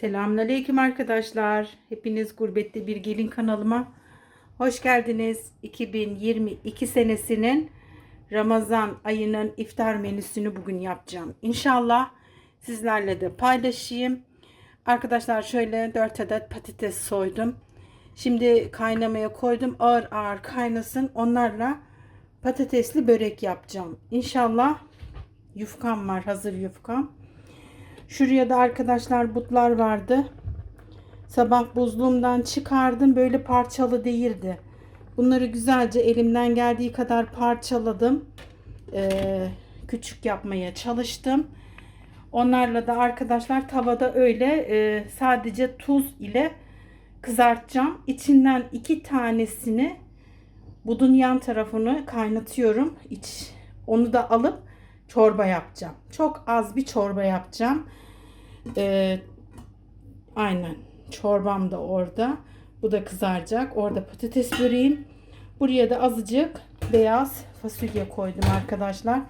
Selamünaleyküm arkadaşlar. Hepiniz Gurbette Bir Gelin kanalıma hoş geldiniz. 2022 senesinin Ramazan ayının iftar menüsünü bugün yapacağım. İnşallah sizlerle de paylaşayım. Arkadaşlar şöyle 4 adet patates soydum. Şimdi kaynamaya koydum. Ağır ağır kaynasın. Onlarla patatesli börek yapacağım. İnşallah yufkam var. Hazır yufkam. Şuraya da arkadaşlar butlar vardı. Sabah buzluğumdan çıkardım. Böyle parçalı değildi. Bunları güzelce elimden geldiği kadar parçaladım. Ee, küçük yapmaya çalıştım. Onlarla da arkadaşlar tavada öyle e, sadece tuz ile kızartacağım. İçinden iki tanesini budun yan tarafını kaynatıyorum. İç, onu da alıp çorba yapacağım. Çok az bir çorba yapacağım. Ee, aynen. Çorbam da orada. Bu da kızaracak. Orada patates böreğim. Buraya da azıcık beyaz fasulye koydum arkadaşlar.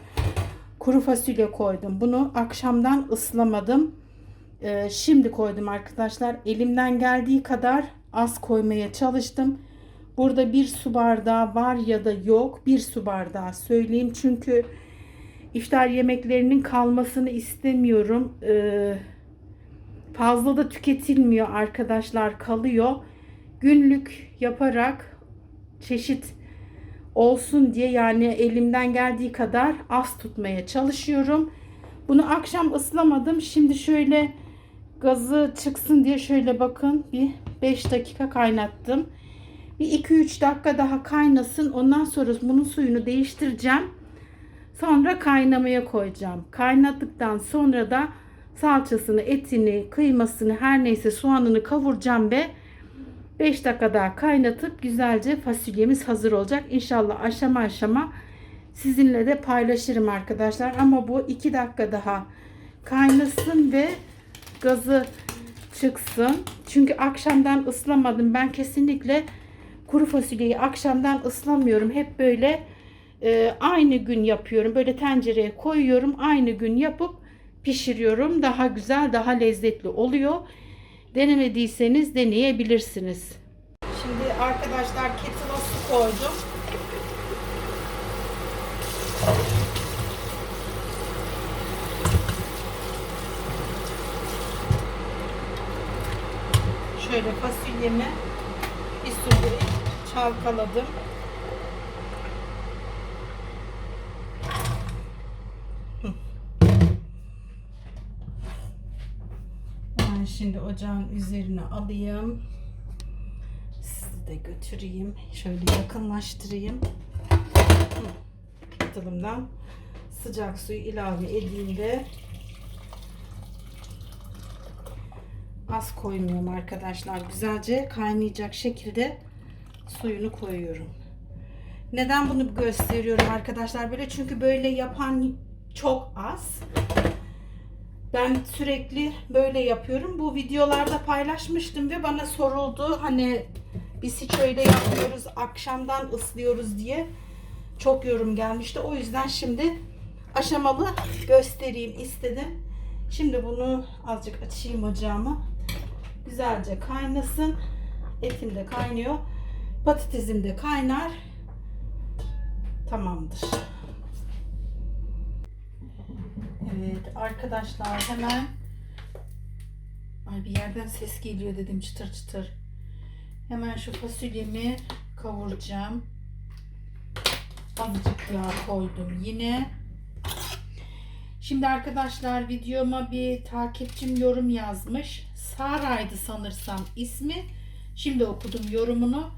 Kuru fasulye koydum. Bunu akşamdan ıslamadım. Ee, şimdi koydum arkadaşlar. Elimden geldiği kadar az koymaya çalıştım. Burada bir su bardağı var ya da yok. Bir su bardağı söyleyeyim. Çünkü iftar yemeklerinin kalmasını istemiyorum. Ee, fazla da tüketilmiyor arkadaşlar kalıyor. Günlük yaparak çeşit olsun diye yani elimden geldiği kadar az tutmaya çalışıyorum. Bunu akşam ıslamadım. Şimdi şöyle gazı çıksın diye şöyle bakın bir 5 dakika kaynattım. Bir 2-3 dakika daha kaynasın. Ondan sonra bunun suyunu değiştireceğim. Sonra kaynamaya koyacağım. Kaynattıktan sonra da salçasını, etini, kıymasını her neyse soğanını kavuracağım ve 5 dakika daha kaynatıp güzelce fasulyemiz hazır olacak. İnşallah aşama aşama sizinle de paylaşırım arkadaşlar. Ama bu 2 dakika daha kaynasın ve gazı çıksın. Çünkü akşamdan ıslamadım. Ben kesinlikle kuru fasulyeyi akşamdan ıslamıyorum. Hep böyle e, aynı gün yapıyorum. Böyle tencereye koyuyorum. Aynı gün yapıp pişiriyorum. Daha güzel, daha lezzetli oluyor. Denemediyseniz deneyebilirsiniz. Şimdi arkadaşlar kettle'a su koydum. Şöyle fasulyemi bir su çalkaladım. Ben şimdi ocağın üzerine alayım. Sizi de götüreyim. Şöyle yakınlaştırayım. Kettle'ımdan sıcak suyu ilave edeyim de az koymuyorum arkadaşlar. Güzelce kaynayacak şekilde suyunu koyuyorum. Neden bunu gösteriyorum arkadaşlar böyle? Çünkü böyle yapan çok az. Ben sürekli böyle yapıyorum. Bu videolarda paylaşmıştım ve bana soruldu. Hani biz hiç öyle yapmıyoruz. Akşamdan ıslıyoruz diye çok yorum gelmişti. O yüzden şimdi aşamalı göstereyim istedim. Şimdi bunu azıcık açayım ocağımı. Güzelce kaynasın. Etim de kaynıyor. Patatesim de kaynar. Tamamdır. Evet arkadaşlar hemen Ay bir yerden ses geliyor dedim çıtır çıtır. Hemen şu fasulyemi kavuracağım. Azıcık yağ koydum yine. Şimdi arkadaşlar videoma bir takipçim yorum yazmış. Sara'ydı sanırsam ismi. Şimdi okudum yorumunu.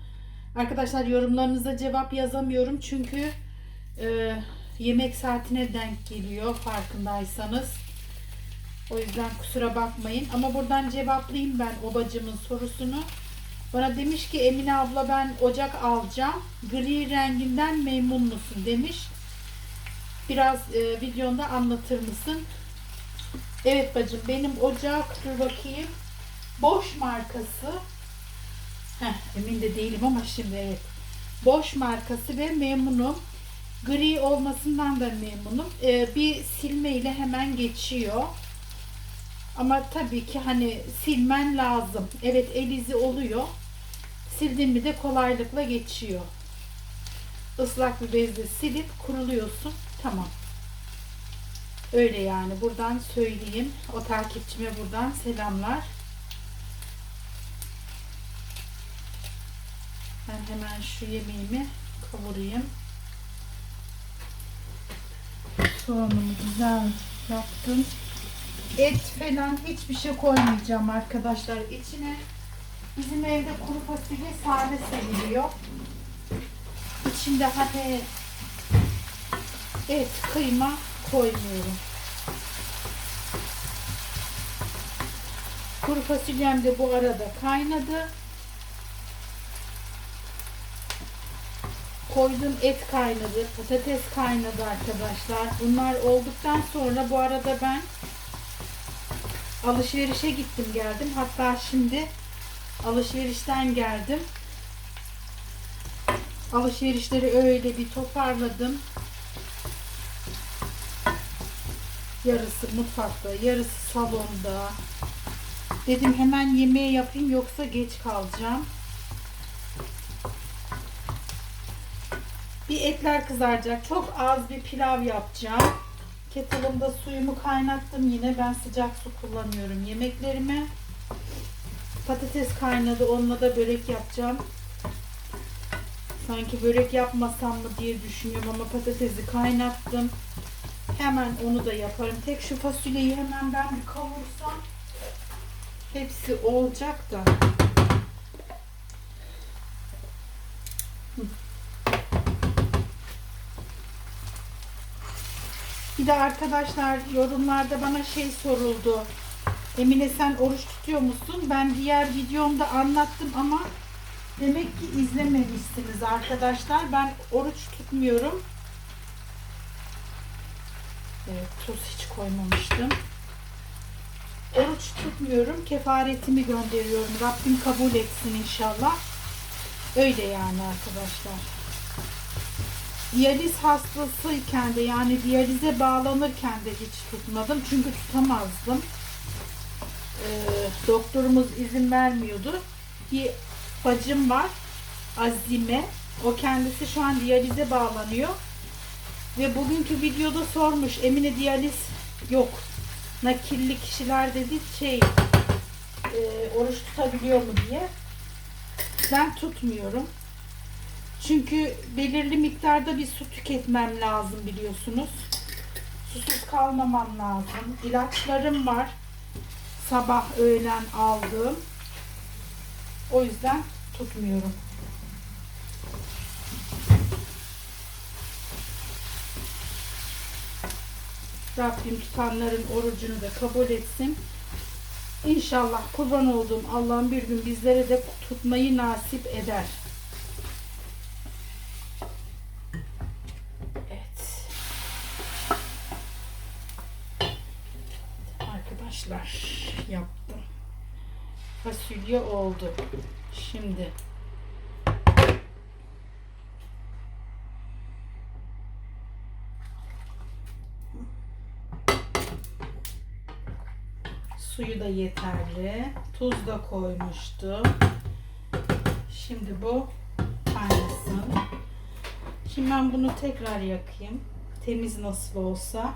Arkadaşlar yorumlarınıza cevap yazamıyorum çünkü e, yemek saatine denk geliyor farkındaysanız. O yüzden kusura bakmayın. Ama buradan cevaplayayım ben o bacımın sorusunu. Bana demiş ki Emine abla ben ocak alacağım. Gri renginden memnun musun demiş. Biraz e, videonda anlatır mısın? Evet bacım benim ocak dur bakayım. Boş markası. Heh, emin de değilim ama şimdi evet. Boş markası ve memnunum. Gri olmasından da memnunum. Ee, bir silme ile hemen geçiyor. Ama tabii ki hani silmen lazım. Evet el izi oluyor. Sildin mi de kolaylıkla geçiyor. Islak bir bezle silip kuruluyorsun. Tamam. Öyle yani. Buradan söyleyeyim. O takipçime buradan selamlar. Ben hemen şu yemeğimi kavurayım. Soğanımı güzel yaptım. Et falan hiçbir şey koymayacağım arkadaşlar içine. Bizim evde kuru fasulye sade seviliyor. İçinde hani et, kıyma koymuyorum. Kuru fasulyem de bu arada kaynadı. Koydum et kaynadı, patates kaynadı arkadaşlar. Bunlar olduktan sonra bu arada ben alışverişe gittim geldim. Hatta şimdi alışverişten geldim. Alışverişleri öyle bir toparladım. Yarısı mutfakta, yarısı salonda. Dedim hemen yemeği yapayım yoksa geç kalacağım. Bir etler kızaracak. Çok az bir pilav yapacağım. Kettle'ımda suyumu kaynattım yine. Ben sıcak su kullanıyorum yemeklerime. Patates kaynadı. Onunla da börek yapacağım. Sanki börek yapmasam mı diye düşünüyorum ama patatesi kaynattım. Hemen onu da yaparım. Tek şu fasulyeyi hemen ben bir kavursam hepsi olacak da. Bir de arkadaşlar yorumlarda bana şey soruldu. Emine sen oruç tutuyor musun? Ben diğer videomda anlattım ama demek ki izlememişsiniz arkadaşlar. Ben oruç tutmuyorum. Evet, tuz hiç koymamıştım. Oruç tutmuyorum. Kefaretimi gönderiyorum. Rabbim kabul etsin inşallah. Öyle yani arkadaşlar diyaliz hastasıyken de yani diyalize bağlanırken de hiç tutmadım. Çünkü tutamazdım. Ee, doktorumuz izin vermiyordu. Bir bacım var. Azime. O kendisi şu an diyalize bağlanıyor. Ve bugünkü videoda sormuş. Emine diyaliz yok. Nakilli kişiler dedi şey e, oruç tutabiliyor mu diye. Ben tutmuyorum. Çünkü belirli miktarda bir su tüketmem lazım biliyorsunuz. Susuz kalmamam lazım. İlaçlarım var. Sabah öğlen aldığım. O yüzden tutmuyorum. Rabbim tutanların orucunu da kabul etsin. İnşallah kurban olduğum Allah'ın bir gün bizlere de tutmayı nasip eder. Evet. Arkadaşlar yaptım. Fasulye oldu. Şimdi suyu da yeterli. Tuz da koymuştum. Şimdi bu kaynasın. Şimdi ben bunu tekrar yakayım. Temiz nasıl olsa.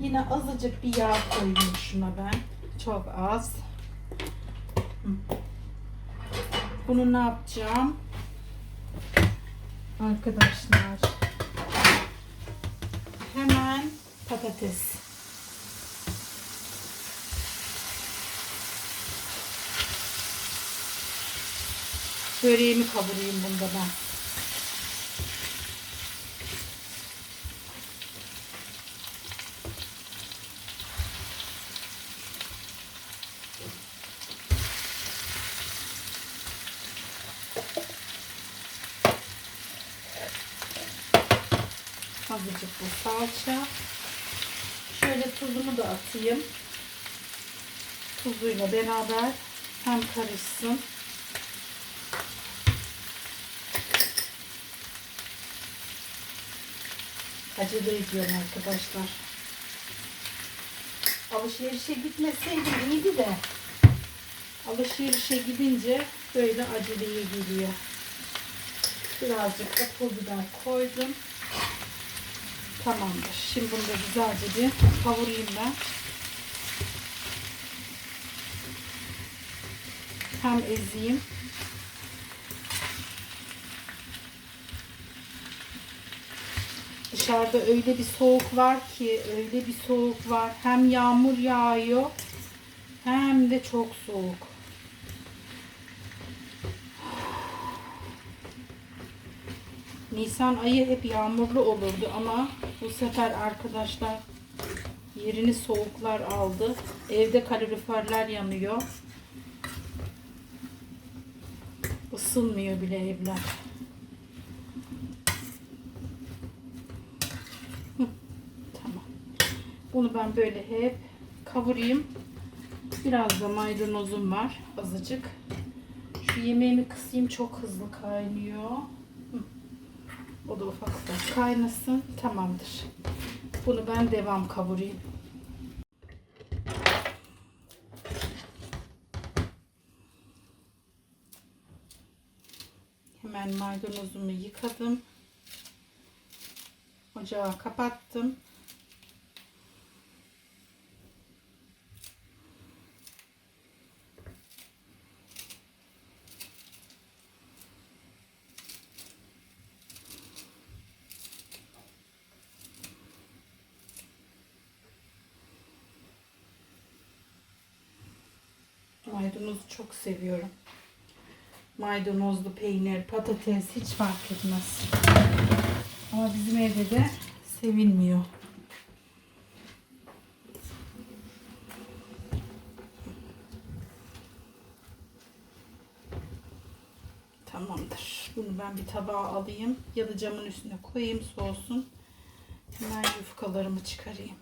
Yine azıcık bir yağ koyayım şuna ben. Çok az. Bunu ne yapacağım? Arkadaşlar. Hemen patates. Böreğimi kavurayım bunda ben. Azıcık bu salça. Şöyle tuzumu da atayım. Tuzuyla beraber hem karışsın. Acele ediyorum arkadaşlar. Alışverişe gitmeseydim iyiydi de. Alışverişe gidince böyle aceleye geliyor. Birazcık da pul biber koydum. Tamamdır. Şimdi bunu da güzelce bir kavurayım ben. Hem ezeyim. Dışarıda öyle bir soğuk var ki, öyle bir soğuk var. Hem yağmur yağıyor, hem de çok soğuk. Nisan ayı hep yağmurlu olurdu ama bu sefer arkadaşlar yerini soğuklar aldı. Evde kaloriferler yanıyor. Isınmıyor bile evler. Tamam. Bunu ben böyle hep kavurayım. Biraz da maydanozum var azıcık. Şu yemeğimi kısayım çok hızlı kaynıyor. O da ufak kaynasın. Tamamdır. Bunu ben devam kavurayım. Hemen maydanozumu yıkadım. Ocağı kapattım. Çok seviyorum. Maydanozlu peynir, patates hiç fark etmez. Ama bizim evde de sevilmiyor. Tamamdır. Bunu ben bir tabağa alayım ya da camın üstüne koyayım soğusun. Hemen yufkalarımı çıkarayım.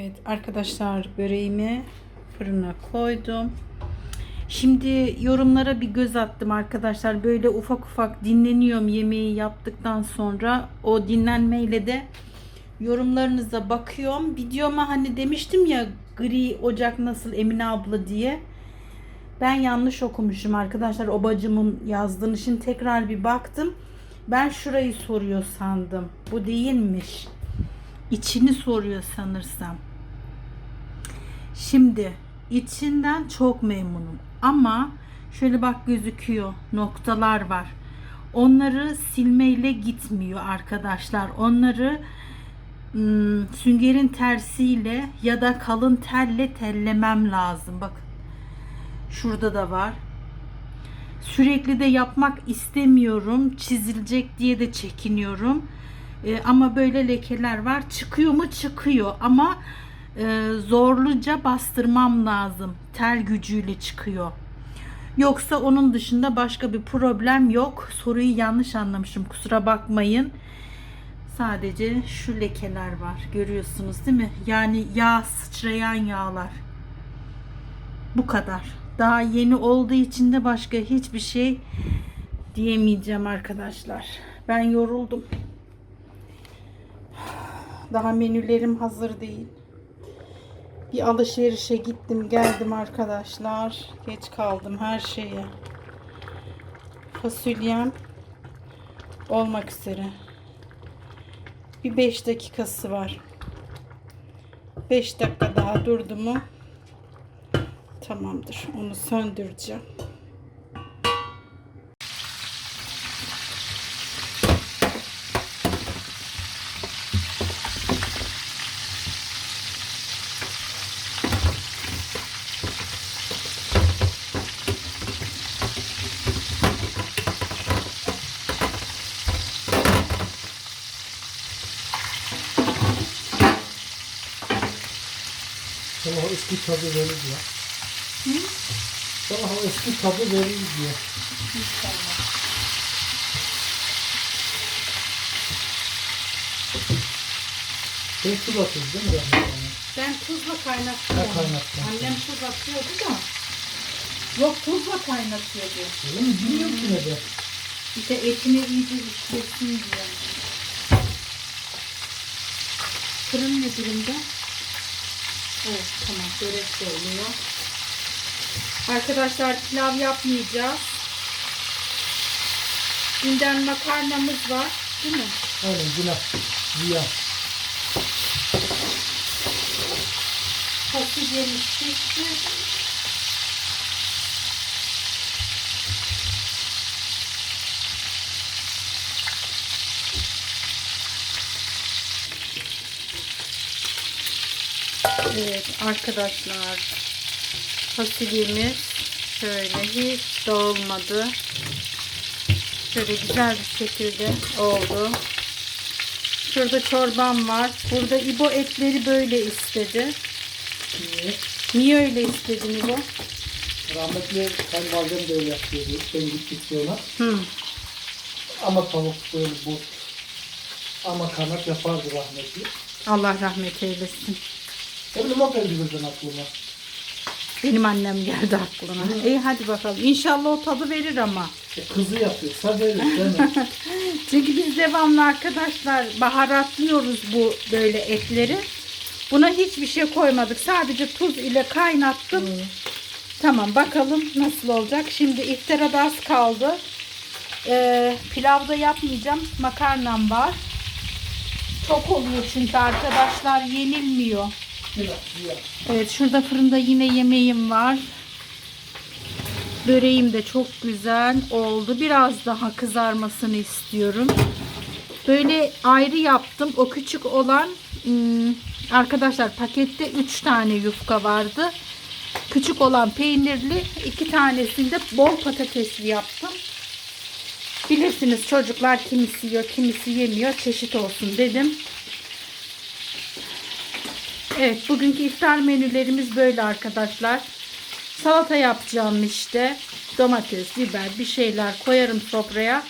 Evet arkadaşlar böreğimi fırına koydum. Şimdi yorumlara bir göz attım arkadaşlar. Böyle ufak ufak dinleniyorum yemeği yaptıktan sonra. O dinlenmeyle de yorumlarınıza bakıyorum. Videoma hani demiştim ya gri ocak nasıl Emine abla diye. Ben yanlış okumuşum arkadaşlar. O bacımın yazdığını şimdi tekrar bir baktım. Ben şurayı soruyor sandım. Bu değilmiş. İçini soruyor sanırsam. Şimdi içinden çok memnunum. Ama şöyle bak gözüküyor. Noktalar var. Onları silmeyle gitmiyor arkadaşlar. Onları hmm, süngerin tersiyle ya da kalın telle tellemem lazım. Bakın. Şurada da var. Sürekli de yapmak istemiyorum. Çizilecek diye de çekiniyorum. E, ama böyle lekeler var. Çıkıyor mu? Çıkıyor. Ama e, zorluca bastırmam lazım. Tel gücüyle çıkıyor. Yoksa onun dışında başka bir problem yok. Soruyu yanlış anlamışım. Kusura bakmayın. Sadece şu lekeler var. Görüyorsunuz değil mi? Yani yağ sıçrayan yağlar. Bu kadar. Daha yeni olduğu için de başka hiçbir şey diyemeyeceğim arkadaşlar. Ben yoruldum. Daha menülerim hazır değil. Bir alışverişe gittim geldim arkadaşlar. Geç kaldım her şeye. Fasulyem olmak üzere. Bir 5 dakikası var. 5 dakika daha durdu mu tamamdır. Onu söndüreceğim. Sana o eski tadı verir ya. Sana o eski tadı verir diye. Sen tuz atıyorsun değil mi? Ben Ben tuzla kaynattım. Ha, onu. kaynattın. Annem tuz atıyordu da. Yok tuzla kaynatıyordu. Öyle mi? Bilmiyorum ki ne de. İşte etine iyice işlesin diye. Fırın ne durumda? Evet tamam börek de oluyor. Arkadaşlar pilav yapmayacağız. Günden makarnamız var. Değil mi? Aynen günah. Ziyan. Fasulyemiz pişti. Evet arkadaşlar fasulyemiz şöyle hiç dağılmadı. Şöyle güzel bir şekilde oldu. Şurada çorbam var. Burada İbo etleri böyle istedi. Niye? Niye öyle istedin İbo? Rahmetli kayınvalidem de öyle yapıyordu. Ben gittikçe ona. Hı. Ama tavuk böyle bu. Ama kanat yapardı rahmetli. Allah rahmet eylesin. Ne bileyim o geldi birden aklıma. Benim annem geldi aklına. İyi hadi bakalım. İnşallah o tadı verir ama. E, kızı yapıyor. Sadece değil mi? Çünkü biz devamlı arkadaşlar baharatlıyoruz bu böyle etleri. Buna hiçbir şey koymadık. Sadece tuz ile kaynattım. Tamam bakalım nasıl olacak. Şimdi iftara da az kaldı. Ee, pilavda yapmayacağım. Makarnam var. Çok oluyor çünkü arkadaşlar yenilmiyor. Evet şurada fırında yine yemeğim var. Böreğim de çok güzel oldu. Biraz daha kızarmasını istiyorum. Böyle ayrı yaptım. O küçük olan hmm, arkadaşlar pakette 3 tane yufka vardı. Küçük olan peynirli, iki tanesinde bol patatesli yaptım. Bilirsiniz çocuklar kimisi yiyor, kimisi yemiyor. Çeşit olsun dedim. Evet bugünkü iftar menülerimiz böyle arkadaşlar. Salata yapacağım işte. Domates, biber bir şeyler koyarım sofraya.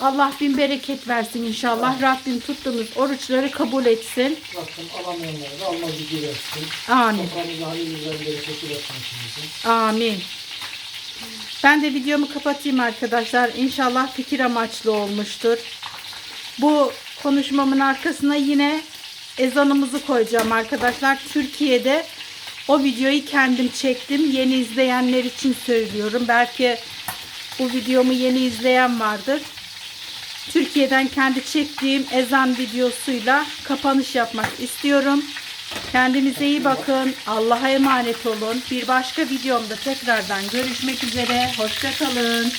Allah bin bereket versin inşallah. Rabbim tuttuğumuz oruçları kabul etsin. Rabbim alamayanlara da alma gücü versin. Amin. Amin. Ben de videomu kapatayım arkadaşlar. İnşallah fikir amaçlı olmuştur. Bu konuşmamın arkasına yine ezanımızı koyacağım arkadaşlar. Türkiye'de o videoyu kendim çektim. Yeni izleyenler için söylüyorum. Belki bu videomu yeni izleyen vardır. Türkiye'den kendi çektiğim ezan videosuyla kapanış yapmak istiyorum. Kendinize iyi bakın. Allah'a emanet olun. Bir başka videomda tekrardan görüşmek üzere. Hoşçakalın.